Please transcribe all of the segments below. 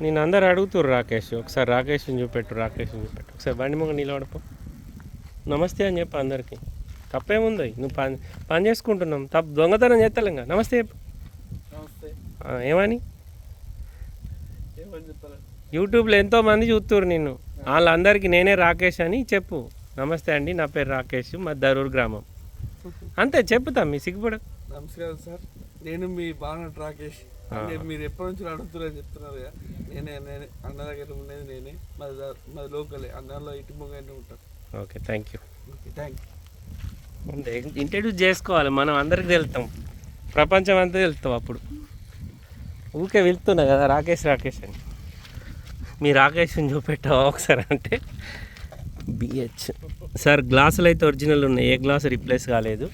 నేను అందరు అడుగుతుర్రు రాకేష్. ఒకసారి రాకేష్ని చూపెట్టు రాకేష్ని చూపెట్టు. ఒకసారి బండి మొగ నిలబడపో. నమస్తే అని చెప్పు అందరికీ. తప్పేముంది? నువ్వు పని పని చేసుకుంటున్నాం తప్పు దొంగతనం నమస్తే చెప్పు. నమస్తే. ఆ, ఏమని? యూట్యూబ్లో ఎంతో మంది చూస్తుర్రు నిన్ను. వాళ్ళందరికీ నేనే రాకేష్ అని చెప్పు. నమస్తే అండి నా పేరు రాకేష్ మా దరూర్ గ్రామం. అంతే చెప్పుతా మీ సిగ్గుపడ నమస్కారం సార్. నేను మీ బాణ రాకేష్. మీరు ఎప్పటి నుంచి అడుగుతున్నారని చెప్తున్నారు కదా. నేనే నేనే అన్న దగ్గర ఉండేది నేనే. మాది మాది లోకలే. అన్నలో ఇటు ముంగనే ఉంటాం okay thank you okay thank you introduce చేసుకోవాలి. మనం అందరికి వెళ్తాం ప్రపంచం అంతా వెళ్తాం అప్పుడు. ఊకే వెళ్తున్నా కదా రాకేష్ రాకేష్ అని. మీ రాకేష్ని చూపెట్టావా ఒకసారి అంటే? బిహెచ్ సార్ గ్లాసులు అయితే ఒరిజినల్ ఉన్నాయి. ఏ గ్లాస్ రిప్లేస్ కాలేదు.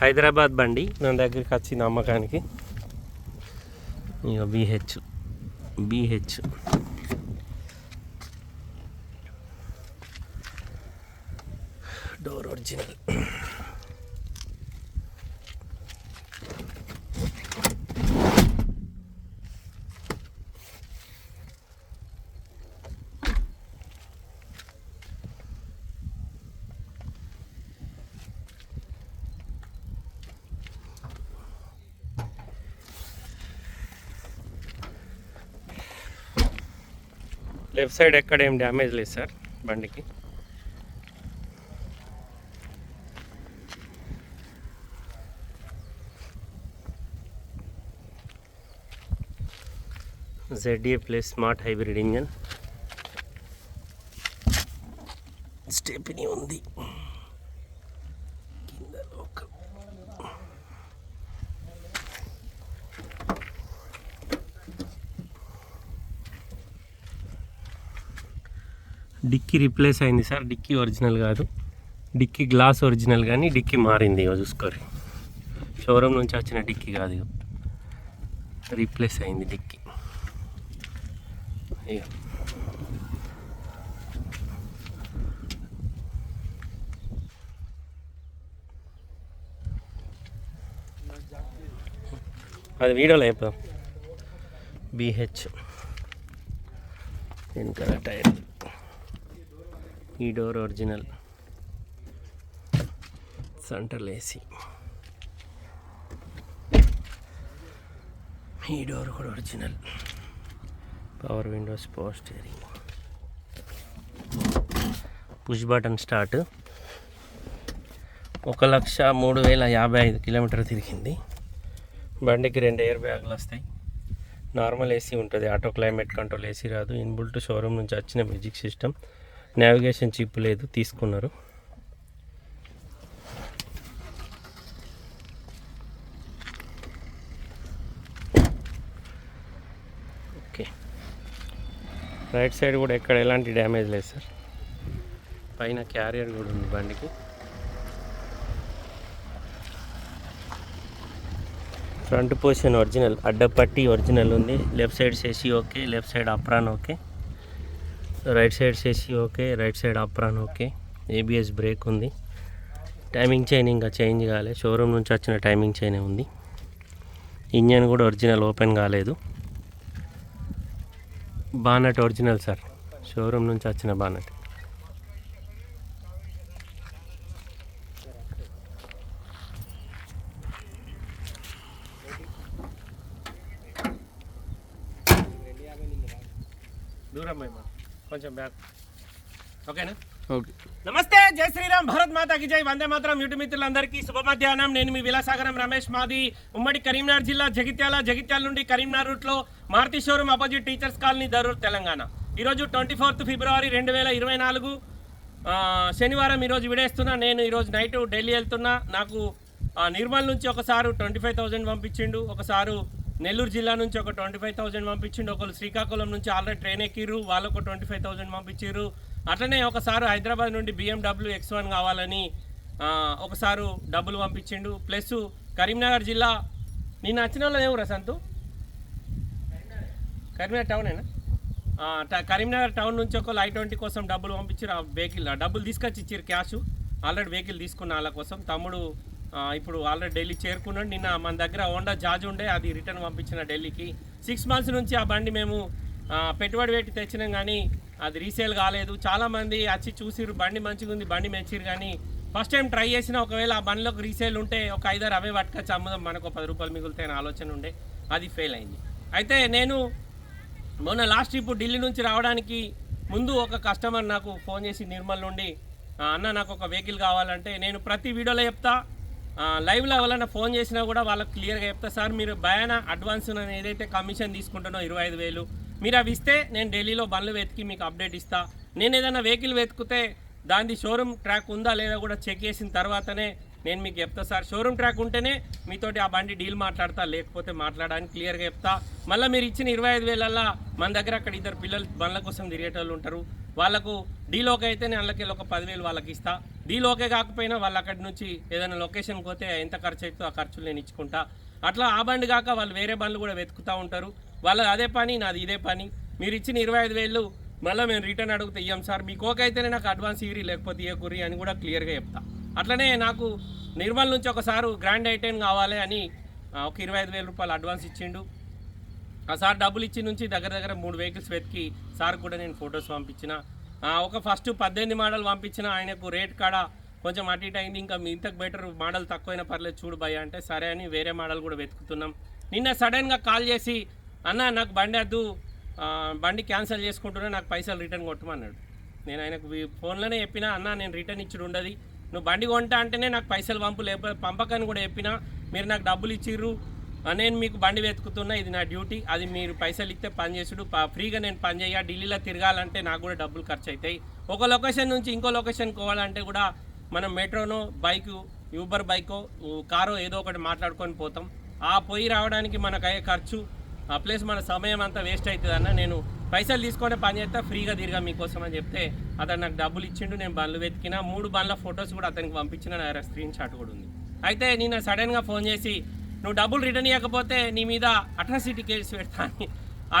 హైదరాబాద్ బండి. నా దగ్గరికి వచ్చింది అమ్మకానికి. ఇక BH BH door original left side ఎక్కడ ఏం డ్యామేజ్ లేదు సార్ బండికి. ZA plus smart hybrid engine stepney ఉంది. డిక్కీ రీప్లేస్ అయింది సార్. డిక్కీ ఒరిజినల్ కాదు. డిక్కీ గ్లాస్ ఒరిజినల్ కానీ డిక్కీ మారింది ఇగో చూసుకోరు షోరూమ్ నుంచి వచ్చిన డిక్కీ కాదు ఇగో. రీప్లేస్ అయింది డిక్కీ. ఇగో. అది వీడియోలో చెప్తాం బీహెచ్. వెనకాల టైర్. ఈ డోర్ ఒరిజినల్. సెంట్రల్ ఏసీ ఈ డోర్ కూడా original. Power windows power steering push button start. ఒక లక్ష మూడు వేల యాభై ఐదు కిలోమీటర్ తిరిగింది. బండికి రెండు ఎయిర్ బ్యాగులు వస్తాయి. నార్మల్ ఏసీ ఉంటుంది. ఆటో క్లైమేట్ కంట్రోల్ ఏసీ రాదు. ఇన్బుల్ట్ షోరూమ్ నుంచి వచ్చిన మ్యూజిక్ సిస్టమ్. నావిగేషన్ చిప్ లేదు తీసుకున్నారు. ఓకే రైట్ సైడ్ కూడా ఎక్కడ ఎలాంటి డ్యామేజ్ లేదు సార్ పైన క్యారియర్ కూడా ఉంది బండికి. ఫ్రంట్ పొజిషన్ ఒరిజినల్ అడ్డపట్టి ఒరిజినల్ ఉంది. లెఫ్ట్ సైడ్ చేసి okay left side apron okay right side చేసి okay right side apron okay. ABS brake ఉంది. టైమింగ్ చైన్ ఇంకా చేంజ్ కాలే. షోరూమ్ నుంచి వచ్చిన టైమింగ్ చైనే ఉంది. ఇంజన్ కూడా ఒరిజినల్ ఓపెన్ కాలేదు. బానట్ ఒరిజినల్ సార్ షోరూమ్ నుంచి వచ్చిన బానట్ దూరం అయ్యమ్మా కొంచెం బ్యాక్ ఓకేనా ఓకే నమస్తే జై శ్రీరామ్ భారత్ మాతాకి జై. వందే మాత్రం యూట్యూబ్ మిత్రులందరికీ శుభ మధ్యాహ్నం నేను మీ విలాసాగరం రమేష్ మాది. ఉమ్మడి కరీంనగర్ జిల్లా జగిత్యాల జగిత్యాల నుండి కరీంనగర్ రూట్లో Maruti showroom opposite teachers colony Darur Telangana. ఈరోజు ట్వంటీ ఫోర్త్ ఫిబ్రవరి రెండు వేల ఇరవై నాలుగు శనివారం ఈరోజు విడేస్తున్నా. నేను ఈరోజు నైట్ ఢిల్లీ వెళ్తున్నా. నాకు నిర్మల్ నుంచి ఒకసారి ట్వంటీ ఫైవ్ థౌజండ్ పంపించిండు. ఒకసారి నెల్లూరు జిల్లా నుంచి ఒక ట్వంటీ ఫైవ్ థౌజండ్ పంపించిండు. ఒకరు శ్రీకాకుళం నుంచి ఆల్రెడీ ట్రైన్ ఎక్కిర్రు. వాళ్ళకు ట్వంటీ ఫైవ్ థౌజండ్ పంపించారు అట్లనే ఒకసారి హైదరాబాద్ నుండి బిఎండబ్ల్యూ ఎక్స్ వన్ కావాలని ఒకసారి డబ్బులు పంపించిండు. ప్లస్ కరీంనగర్ జిల్లా నేను వచ్చిన వాళ్ళు ఎవరు సంతు? కరీంనగర్ టౌనేనా? కరీంనగర్ టౌన్ నుంచి ఒకళ్ళు ఐ ట్వంటీ కోసం డబ్బులు పంపించారు ఆ వెహికల్ డబ్బులు తీసుకొచ్చి ఇచ్చారు క్యాష్. ఆల్రెడీ వెహికల్ తీసుకున్న వాళ్ళ కోసం. తమ్ముడు ఇప్పుడు ఆల్రెడీ ఢిల్లీ చేరుకున్నాడు. నిన్న మన దగ్గర హోండా జాజ్ ఉండే అది రిటర్న్ పంపించిన ఢిల్లీకి. సిక్స్ మంత్స్ నుంచి ఆ బండి మేము పెట్టుబడి పెట్టి తెచ్చినాం కానీ అది రీసేల్ కాలేదు. చాలామంది వచ్చి చూసిరు బండి మంచిగా ఉంది బండి మెచ్చిరు కానీ ఫస్ట్ టైం ట్రై చేసిన ఒకవేళ ఆ బండిలోకి రీసేల్ ఉంటే ఒక ఐదారు అవే పట్టుకొచ్చి అమ్ముదాం మనకు పది రూపాయలు మిగులుతాయని ఆలోచన ఉండే. అది ఫెయిల్ అయింది. అయితే నేను మొన్న లాస్ట్ ఇప్పుడు ఢిల్లీ నుంచి రావడానికి ముందు ఒక కస్టమర్ నాకు ఫోన్ చేసి నిర్మల్ నుండి అన్న నాకు ఒక వెహికల్ కావాలంటే నేను ప్రతి వీడియోలో చెప్తా. లైవ్లో ఎవరైనా ఫోన్ చేసినా కూడా వాళ్ళకి క్లియర్గా చెప్తా. సార్ మీరు భయాన అడ్వాన్స్ నేను ఏదైతే కమిషన్ తీసుకుంటానో ఇరవై ఐదు వేలు మీరు అవి ఇస్తే నేను ఢిల్లీలో బండ్లు వెతికి మీకు అప్డేట్ ఇస్తా. నేను ఏదైనా వెహికల్ వెతికితే దాని షోరూమ్ ట్రాక్ ఉందా లేదా కూడా చెక్ చేసిన తర్వాతనే నేను మీకు చెప్తా సార్. షోరూమ్ ట్రాక్ ఉంటేనే మీతోటి ఆ బండి డీల్ మాట్లాడతా లేకపోతే మాట్లాడడానికి క్లియర్గా చెప్తా. మళ్ళీ మీరు ఇచ్చిన ఇరవై ఐదు వేలల్లా మన దగ్గర అక్కడ ఇద్దరు పిల్లలు బండ్ల కోసం తిరిగేటోళ్ళు ఉంటారు. వాళ్ళకు డీలోకి అయితేనే అయితే నేను వాళ్ళకి ఒక పదివేలు వాళ్ళకి ఇస్తా. డీలోకే కాకపోయినా వాళ్ళు అక్కడి నుంచి ఏదైనా లొకేషన్కి పోతే ఎంత ఖర్చు అవుతుందో ఆ ఖర్చులు నేను ఇచ్చుకుంటా. అట్లా ఆ బండి కాక వాళ్ళు వేరే బండ్లు కూడా వెతుకుతూ ఉంటారు. వాళ్ళ అదే పని నాది ఇదే పని. మీరు ఇచ్చిన ఇరవై ఐదు వేలు మళ్ళీ మేము రిటర్న్ అడుగుతా ఇయ్యం సార్. మీకు ఓకే అయితేనే నాకు అడ్వాన్స్ ఇయ్యి లేకపోతే ఇయ్యకురి అని కూడా క్లియర్గా చెప్తా. అట్లనే నాకు నిర్మల్ నుంచి ఒకసారి గ్రాండ్ ఐటెన్ కావాలి అని ఒక ఇరవై ఐదు వేల రూపాయలు అడ్వాన్స్ ఇచ్చిండు. ఆ సార్ డబ్బులు ఇచ్చి నుంచి దగ్గర దగ్గర మూడు వెహికల్స్ వెతికి సార్ కూడా నేను ఫొటోస్ పంపించిన. ఒక ఫస్ట్ పద్దెనిమిది మోడల్ పంపించిన. ఆయనకు రేట్ కాడ కొంచెం అటు ఇటు అయింది. ఇంకా మీ ఇంతకు బెటర్ మోడల్ తక్కువైనా పర్లేదు చూడు భయ అంటే సరే అని వేరే మోడల్ కూడా వెతుకుతున్నాం. నిన్న సడన్గా కాల్ చేసి అన్న నాకు బండి వద్దు. బండి క్యాన్సిల్ చేసుకుంటున్నా నాకు పైసలు రిటర్న్ కొట్టమన్నాడు. నేను ఆయనకు ఫోన్లోనే చెప్పిన అన్న నేను రిటర్న్ ఇచ్చుడు ఉండదు. నువ్వు బండి కొంటా అంటేనే నాకు పైసలు పంపు లేకపోతే పంపకని కూడా చెప్పిన. మీరు నాకు డబ్బులు ఇచ్చిర్రు. నేను మీకు బండి వెతుకుతున్నా ఇది నా డ్యూటీ అది మీరు పైసలు ఇస్తే పని చేసుడు ఫ్రీగా నేను పని చేయ ఢిల్లీలో తిరగాలంటే నాకు కూడా డబ్బులు ఖర్చు అవుతాయి ఒక లొకేషన్ నుంచి ఇంకో లొకేషన్ పోవాలంటే కూడా మనం మెట్రోనో బైక్ యూబర్ బైకో కారో ఏదో ఒకటి మాట్లాడుకొని పోతాం. ఆ పోయి రావడానికి మనకు అయ్యే ఖర్చు ఆ ప్లేస్ మన సమయం అంతా వేస్ట్ అవుతుందన్న నేను పైసలు తీసుకొని పని చేస్తా ఫ్రీగా తిరిగా మీకోసం అని చెప్తే అతను నాకు డబ్బులు ఇచ్చిండు నేను బండ్లు వెతికిన మూడు బండ్ల ఫొటోస్ కూడా అతనికి పంపించిన నా స్క్రీన్ షాట్ కూడా ఉంది. అయితే నేను సడన్గా ఫోన్ చేసి నువ్వు డబ్బులు రిటర్న్ ఇవ్వకపోతే నీ మీద అట్రాసిటీ కేసు పెడతా అని.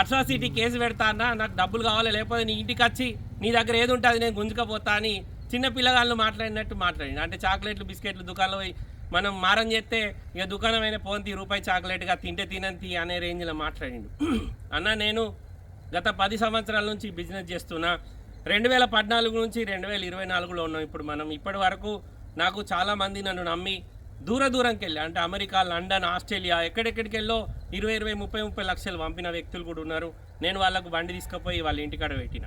అట్రాసిటీ కేసు పెడతా అన్న నాకు డబ్బులు కావాలి లేకపోతే నీ ఇంటికి వచ్చి నీ దగ్గర ఏది ఉంటే అది నేను గుంజుకపోతా అని చిన్న పిల్లగాళ్ళు మాట్లాడినట్టు మాట్లాడింది అంటే చాక్లెట్లు బిస్కెట్లు దుకాణంలో పోయి మనం మారం చేస్తే ఇక దుకాణమైన పోంతి రూపాయి చాక్లెట్గా తింటే తినంతి అనే రేంజ్లో మాట్లాడిండు. అన్న నేను గత పది సంవత్సరాల నుంచి బిజినెస్ చేస్తున్నా. రెండు వేల పద్నాలుగు నుంచి రెండు వేల ఇరవై నాలుగులో ఉన్నాం. ఇప్పుడు మనం ఇప్పటి వరకు నాకు చాలామంది నన్ను నమ్మి దూర దూరంకి వెళ్ళి అంటే అమెరికా లండన్ ఆస్ట్రేలియా ఎక్కడెక్కడికి వెళ్ళో ఇరవై ఇరవై ముప్పై ముప్పై లక్షలు పంపిన వ్యక్తులు కూడా ఉన్నారు. నేను వాళ్ళకు బండి తీసుకుపోయి వాళ్ళ ఇంటికాడ పెట్టిన.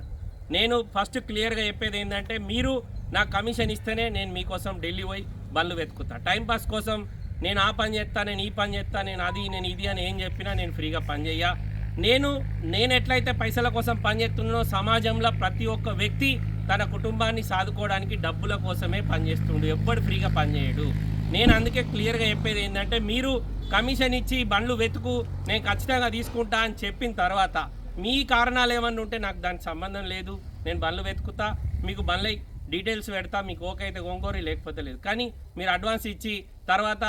నేను ఫస్ట్ క్లియర్గా చెప్పేది ఏంటంటే మీరు నాకు కమిషన్ ఇస్తేనే నేను మీకోసం ఢిల్లీ పోయి బళ్ళు వెతుకుతా. టైంపాస్ కోసం నేను ఆ పని చేస్తా నేను ఈ పని చేస్తా నేను అది నేను ఇది అని ఏం చెప్పినా నేను ఫ్రీగా పని చేయ నేను నేను ఎట్లయితే పైసల కోసం పనిచేస్తున్నానో సమాజంలో ప్రతి ఒక్క వ్యక్తి తన కుటుంబాన్ని సాదుకోవడానికి డబ్బుల కోసమే పనిచేస్తుండు ఎవ్వడు ఫ్రీగా పనిచేయడు నేను అందుకే క్లియర్గా చెప్పేది ఏంటంటే మీరు కమిషన్ ఇచ్చి బండ్లు వెతుకు నేను ఖచ్చితంగా తీసుకుంటా అని చెప్పిన తర్వాత మీ కారణాలు ఏమన్నా ఉంటే నాకు దానికి సంబంధం లేదు. నేను బండ్లు వెతుకుతా మీకు బండ్ల డీటెయిల్స్ పెడతా మీకు ఓకే అయితే గొంగోరి లేకపోతే లేదు. కానీ మీరు అడ్వాన్స్ ఇచ్చి తర్వాత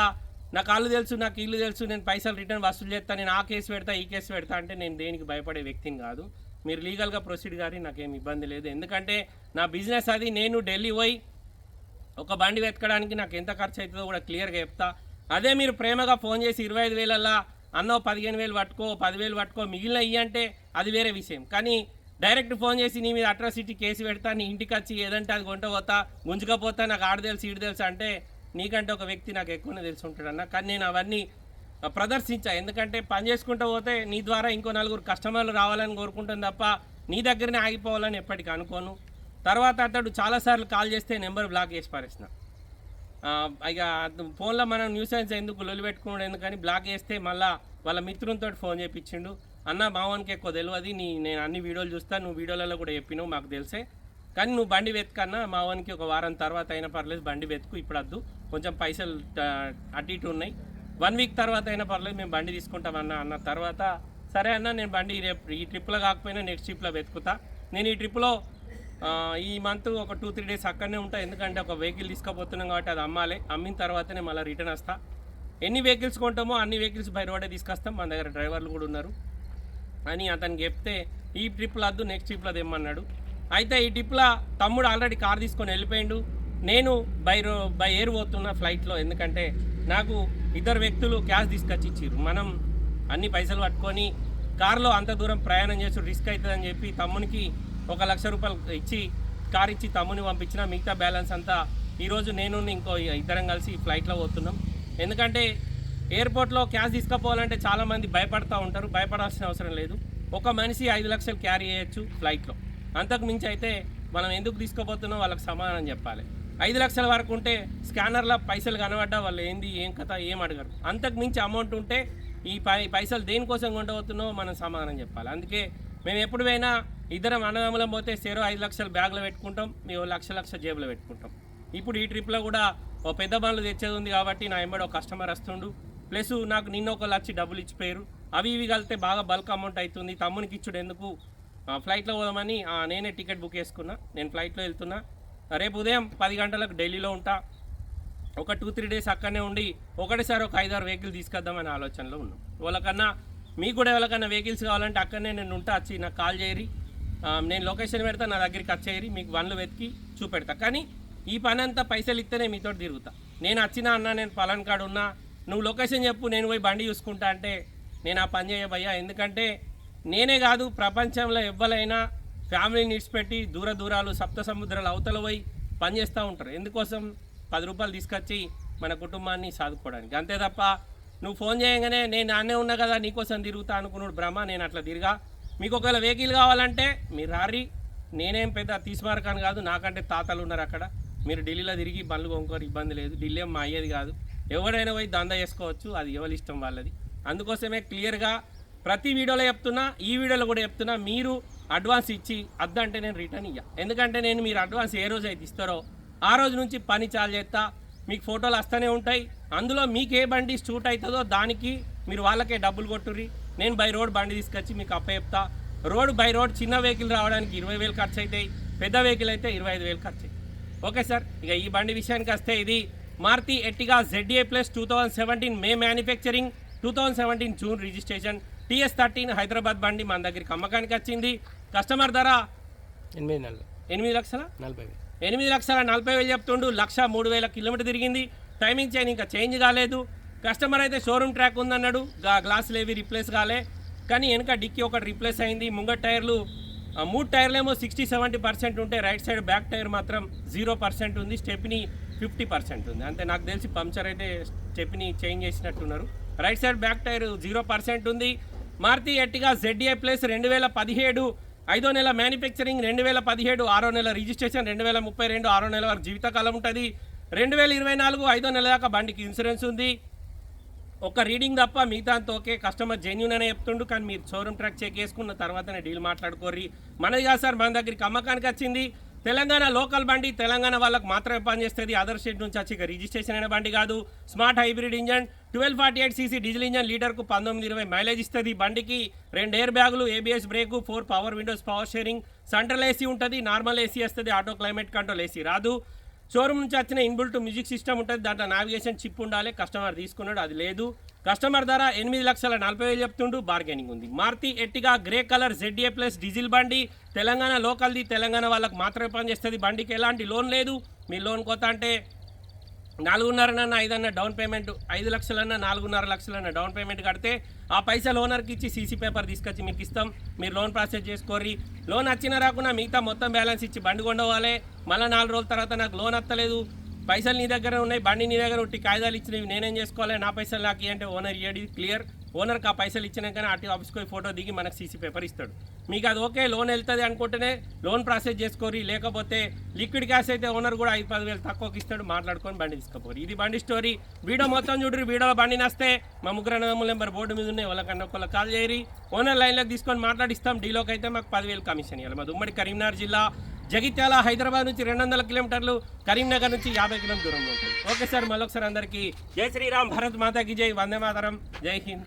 నాకు కాళ్ళు తెలుసు నాకు ఇల్లు తెలుసు నేను పైసలు రిటర్న్ వసూలు చేస్తా నేను ఆ కేసు పెడతా ఈ కేసు పెడతా అంటే నేను దేనికి భయపడే వ్యక్తిని కాదు. మీరు లీగల్గా ప్రొసీడ్ కానీ నాకేం ఇబ్బంది లేదు. ఎందుకంటే నా బిజినెస్ అది నేను ఢిల్లీ పోయి ఒక బండి వెతకడానికి నాకు ఎంత ఖర్చు అవుతుందో కూడా క్లియర్గా చెప్తా. అదే మీరు ప్రేమగా ఫోన్ చేసి ఇరవై ఐదు వేలల్లా అన్నో పదిహేను వేలు పట్టుకో పదివేలు పట్టుకో మిగిలిన ఇయ్యి అంటే అది వేరే విషయం. కానీ డైరెక్ట్ ఫోన్ చేసి నీ మీద అట్రాసిటీ కేసు పెడతా నీ ఇంటికి వచ్చి ఏదంటే అది కొంట పోతా గుంజుకపోతా నాకు ఆడ తెలుసు ఈడు తెలుసు అంటే నీకంటే ఒక వ్యక్తి నాకు ఎక్కువనే తెలిసి ఉంటాడన్న. కానీ నేను అవన్నీ ప్రదర్శించా. ఎందుకంటే పని చేసుకుంటూ పోతే నీ ద్వారా ఇంకో నలుగురు కస్టమర్లు రావాలని కోరుకుంటాను తప్ప నీ దగ్గరనే ఆగిపోవాలని ఎప్పటికీ అనుకోను. తర్వాత అతడు చాలాసార్లు కాల్ చేస్తే నెంబర్ బ్లాక్ చేసి పారేసిన ఇక ఫోన్లో మనం న్యూస్ సైన్స్ ఎందుకు లొలి పెట్టుకున్నాడు ఎందుకని బ్లాక్ చేస్తే మళ్ళా వాళ్ళ మిత్రునితో ఫోన్ చేయించిండు అన్న మావానికి ఎక్కువ తెలియదు నీ నేను అన్ని వీడియోలు చూస్తా నువ్వు వీడియోలలో కూడా చెప్పినావు మాకు తెలిసే. కానీ నువ్వు బండి వెతుకన్నా మావానికి ఒక వారం తర్వాత అయినా పర్లేదు బండి వెతుకు ఇప్పుడు వద్దు కొంచెం పైసలు అటు ఇటు ఉన్నాయి. వన్ వీక్ తర్వాత అయినా పర్లేదు మేము బండి తీసుకుంటామన్నా అన్న తర్వాత సరే అన్న నేను బండి రేపు ఈ ట్రిప్లో కాకపోయినా నెక్స్ట్ ట్రిప్లో వెతుకుతా. నేను ఈ ట్రిప్లో ఈ మంత్ ఒక టూ త్రీ డేస్ అక్కడనే ఉంటా. ఎందుకంటే ఒక వెహికల్ తీసుకుపోతున్నాం కాబట్టి అది అమ్మాలి. అమ్మిన తర్వాతనే మళ్ళీ రిటర్న్ వస్తా. ఎన్ని వెహికల్స్ కొంటామో అన్ని వెహికల్స్ బై రోడే తీసుకొస్తాం. మన దగ్గర డ్రైవర్లు కూడా ఉన్నారు. అని అతనికి చెప్తే ఈ ట్రిప్లో వద్దు నెక్స్ట్ ట్రిప్లో తెమ్మన్నాడు. అయితే ఈ ట్రిప్లో తమ్ముడు ఆల్రెడీ కార్ తీసుకొని వెళ్ళిపోయిండు. నేను బై రో బై ఎయిర్ పోతున్న ఫ్లైట్లో ఎందుకంటే నాకు ఇద్దరు వ్యక్తులు క్యాష్ తీసుకొచ్చి ఇచ్చారు మనం అన్ని పైసలు పట్టుకొని కారులో అంత దూరం ప్రయాణం చేసి రిస్క్ అవుతుందని చెప్పి తమ్మునికి ఒక లక్ష రూపాయలు ఇచ్చి కార్ ఇచ్చి తమ్ముని పంపించిన మిగతా బ్యాలెన్స్ అంతా ఈరోజు నేను ఇంకో ఇద్దరం కలిసి ఫ్లైట్లో పోతున్నాం. ఎందుకంటే ఎయిర్పోర్ట్లో క్యాష్ తీసుకుపోవాలంటే చాలామంది భయపడతా ఉంటారు భయపడాల్సిన అవసరం లేదు. ఒక మనిషి ఐదు లక్షలు క్యారీ చేయొచ్చు ఫ్లైట్లో. అంతకు మించి అయితే మనం ఎందుకు తీసుకుపోతున్నాం? వాళ్ళకి సమాధానం చెప్పాలి. ఐదు లక్షల వరకు ఉంటే స్కానర్లో పైసలు కనబడ్డా వాళ్ళు ఏంది ఏం కథ ఏం అడగరు. అంతకు మించి అమౌంట్ ఉంటే ఈ పై పైసలు దేనికోసం కొండవుతున్నావో మనం సమాధానం చెప్పాలి. అందుకే మేము ఎప్పుడు పోయినా ఇద్దరం అన్నదమ్ములం పోతే సేరో ఐదు లక్షలు బ్యాగ్లో పెట్టుకుంటాం మేము లక్ష లక్ష జేబులో పెట్టుకుంటాం. ఇప్పుడు ఈ ట్రిప్లో కూడా ఓ పెద్ద బండ్లు తెచ్చేది ఉంది కాబట్టి నా ఎంబడి ఒక కస్టమర్ వస్తుండు. ప్లస్ నాకు నిన్న ఒకళ్ళు వచ్చి డబ్బులు ఇచ్చిపోయారు. అవి ఇవి కలిపితే బాగా బల్క్ అమౌంట్ అవుతుంది తమ్మునికి ఇచ్చుడు ఎందుకు? ఫ్లైట్లో పోదామని నేనే టికెట్ బుక్ చేసుకున్నా. నేను ఫ్లైట్లో వెళ్తున్నా. రేపు ఉదయం పది గంటలకు ఢిల్లీలో ఉంటా. ఒక టూ త్రీ డేస్ అక్కడనే ఉండి ఒకటేసారి ఒక ఐదారు వెహికల్ తీసుకొద్దామనే ఆలోచనలో ఉన్నాం. వాళ్ళకన్నా మీకు కూడా ఎవరికన్నా వెహికల్స్ కావాలంటే అక్కడనే నేను ఉంటా. వచ్చి నాకు కాల్ చేయరి. నేను లొకేషన్ పెడతా నా దగ్గరికి వచ్చేయరి మీకు వన్లు వెతికి చూపెడతా. కానీ ఈ పని అంతా పైసలు ఇస్తేనే మీతో తిరుగుతా. నేను వచ్చినా అన్నా నేను పలాన్ కాడు ఉన్నా నువ్వు లొకేషన్ చెప్పు నేను పోయి బండి చూసుకుంటా అంటే నేను ఆ పని చేయబయ్యా ఎందుకంటే నేనే కాదు ప్రపంచంలో ఎవ్వరైనా ఫ్యామిలీని విడిచిపెట్టి దూర దూరాలు సప్త సముద్రాలు అవతల పోయి పని చేస్తూ ఉంటారు. ఎందుకోసం? పది రూపాయలు తీసుకొచ్చి మన కుటుంబాన్ని సాదుకోవడానికి. అంతే తప్ప నువ్వు ఫోన్ చేయగానే నేను నాన్నే ఉన్నా కదా నీకోసం తిరుగుతా అనుకున్నాడు బ్రహ్మ నేను అట్లా తిరిగా. మీకు ఒకవేళ వెహికల్ కావాలంటే మీరు రారి నేనేం పెద్ద తీసుమారకాను కాదు నాకంటే తాతలు ఉన్నారు అక్కడ. మీరు ఢిల్లీలో తిరిగి బండ్లు కొనుక్కోరు ఇబ్బంది లేదు. ఢిల్లీ మా అయ్యేది కాదు. ఎవరైనా పోయి దందా చేసుకోవచ్చు అది ఎవరి ఇష్టం వాళ్ళది. అందుకోసమే క్లియర్గా ప్రతి వీడియోలో చెప్తున్నా ఈ వీడియోలో కూడా చెప్తున్నా మీరు అడ్వాన్స్ ఇచ్చి అద్దంటే నేను రిటర్న్ ఇయ్య. ఎందుకంటే నేను మీరు అడ్వాన్స్ ఏ రోజు అయితే ఇస్తారో ఆ రోజు నుంచి పని చాలు చేస్తా. మీకు ఫోటోలు వస్తూనే ఉంటాయి. అందులో మీకు ఏ బండి షూట్ అవుతుందో దానికి మీరు వాళ్ళకే డబ్బులు కొట్టుర్రి. నేను బై రోడ్ బండి తీసుకొచ్చి మీకు అప్ప చెప్తా రోడ్ బై రోడ్ చిన్న వెహికల్ రావడానికి ఇరవై వేలు ఖర్చు అవుతాయి పెద్ద వెహికల్ అయితే ఇరవై ఐదు వేలు ఖర్చు అవుతాయి ఓకే సార్ ఇక ఈ బండి విషయానికి వస్తే ఇది Maruti Ertiga ZA plus two thousand seventeen May manufacturing two thousand seventeen June registration TS thirteen Hyderabad బండి మన దగ్గరికి అమ్మకానికి వచ్చింది. కస్టమర్ ధర ఎనిమిది నెలలు ఎనిమిది లక్షల? నలభై వేలు. ఎనిమిది లక్షల నలభై వేలు చెప్తుండు లక్ష మూడు వేల కిలోమీటర్ తిరిగింది. టైమింగ్ చైన్ ఇంకా చేంజ్ కాలేదు. కస్టమర్ అయితే షోరూమ్ ట్రాక్ ఉందన్నాడు. గ్లాసులు ఏవి రిప్లేస్ కాలే. కానీ వెనక డిక్కీ ఒకటి రిప్లేస్ అయింది. ముంగట్ టైర్లు మూడు టైర్లు ఏమో సిక్స్టీ సెవెంటీ పర్సెంట్ ఉంటే రైట్ సైడ్ బ్యాక్ టైర్ మాత్రం జీరో పర్సెంట్ ఉంది. స్టెప్ని ఫిఫ్టీ పర్సెంట్ ఉంది. అంతే నాకు తెలిసి పంక్చర్ అయితే స్టెప్ని చేంజ్ చేసినట్టున్నారు. Right side back tyre zero percent ఉంది. మారుతి ఎట్టిగా జెడ్ఏ ప్లస్ రెండు వేల పదిహేడు ఐదో నెల మ్యానుఫ్యాక్చరింగ్ రెండు వేల పదిహేడు ఆరో నెల రిజిస్ట్రేషన్ రెండు వేల ముప్పై రెండు ఆరో నెల వరకు జీవితకాలం ఉంటుంది. రెండు వేల ఇరవై నాలుగు ఐదో నెల దాకా బండికి ఇన్సూరెన్స్ ఉంది. ఒక రీడింగ్ తప్ప మిగతా ఓకే. కస్టమర్ జెన్యున్ అనే చెప్తుండు కానీ మీరు షోరూమ్ ట్రాక్ చెక్ చేసుకున్న తర్వాతనే డీల్ మాట్లాడుకోర్రి. మనది కాదు సార్ మన దగ్గరికి అమ్మకానికి వచ్చింది. తెలంగాణ లోకల్ బండి తెలంగాణ వాళ్ళకి మాత్రమే పనిచేస్తుంది. అదర్ స్టేట్ నుంచి వచ్చి ఇక రిజిస్ట్రేషన్ అయిన బండి కాదు. Smart hybrid engine twelve forty eight CC diesel engine లీటర్కు పంతొమ్మిది ఇరవై మైలేజ్ ఇస్తుంది బండికి. రెండు ఎయిర్ బ్యాగులు ABS brake four power windows power steering central AC ఉంటుంది నార్మల్ ఏసీ వస్తుంది ఆటో క్లైమేట్ కంట్రోల్ ఏసీ రాదు. షోరూమ్ నుంచి వచ్చిన ఇన్బుల్ట్ మ్యూజిక్ సిస్టమ్ ఉంటుంది. దాంట్లో నావిగేషన్ చిప్ ఉండాలి కస్టమర్ తీసుకున్నాడు అది లేదు. కస్టమర్ ధర ఎనిమిది లక్షల నలభై వేలు చెప్తుండు బార్గెనింగ్ ఉంది. Maruti Ertiga grey colour ZA plus diesel బండి తెలంగాణ లోకల్ది తెలంగాణ వాళ్ళకి మాత్రమే పనిచేస్తుంది. బండికి ఎలాంటి లోన్ లేదు. మీ లోన్ కొత్త అంటే నాలుగున్నరనన్నా ఐదన్న డౌన్ పేమెంట్ ఐదు లక్షలన్నా నాలుగున్నర లక్షలన్న డౌన్ పేమెంట్ కడితే ఆ పైసలు ఓనర్కి ఇచ్చి సీసీ పేపర్ తీసుకొచ్చి మీకు ఇస్తాం. మీరు లోన్ ప్రాసెస్ చేసుకోర్రి. లోన్ వచ్చినా రాకుండా మిగతా మొత్తం బ్యాలెన్స్ ఇచ్చి బండి కొండవాలి మళ్ళీ నాలుగు రోజుల తర్వాత నాకు లోన్ వస్తలేదు పైసలు నీ దగ్గర ఉన్నాయి బండి నీ దగ్గర ఉట్టి కాగితాలు ఇచ్చినవి నేనేం చేసుకోవాలి? నా పైసలు నాకు అంటే ఓనర్ ఇయ్యడి క్లియర్. ఓనర్కి ఆ పైసలు ఇచ్చినాకనే ఆర్టీ ఆఫీస్కి పోయి ఫోటో దిగి మనకు సీసీ పేపర్ ఇస్తాడు. మీకు అది ఓకే లోన్ వెళ్తుంది అనుకుంటేనే లోన్ ప్రాసెస్ చేసుకోరి లేకపోతే లిక్విడ్ క్యాష్ అయితే ఓనర్ కూడా ఐదు పది వేలు తక్కువకి ఇస్తాడు మాట్లాడుకొని బండి తీసుకోపోరు. ఇది బండి స్టోరీ. వీడియో మొత్తం చూడరు వీడియోలో బండి నస్తే మా ముగ్గురు అన్నదమ్ముల నెంబర్ బోర్డు మీద ఉన్నాయి వాళ్ళకన్నా ఒకళ్ళ కాల్ చేయరి. ఓనర్ లైన్లోకి తీసుకొని మాట్లాడిస్తాం డీలోకి అయితే మాకు పదివేలు కమిషన్ ఇవ్వాలి మాది ఉమ్మడి కరీంనగర్ జిల్లా జగిత్యాల హైదరాబాద్ నుంచి రెండు వందల కిలోమీటర్లు కరీంనగర్ నుంచి యాభై కిలోమీటర్ దూరంలో ఉంటుంది. ఓకే సార్ మళ్ళొకసారి అందరికీ జై శ్రీరామ్ భారత్ మాతాకి జై వందే మాతరం జై హింద్.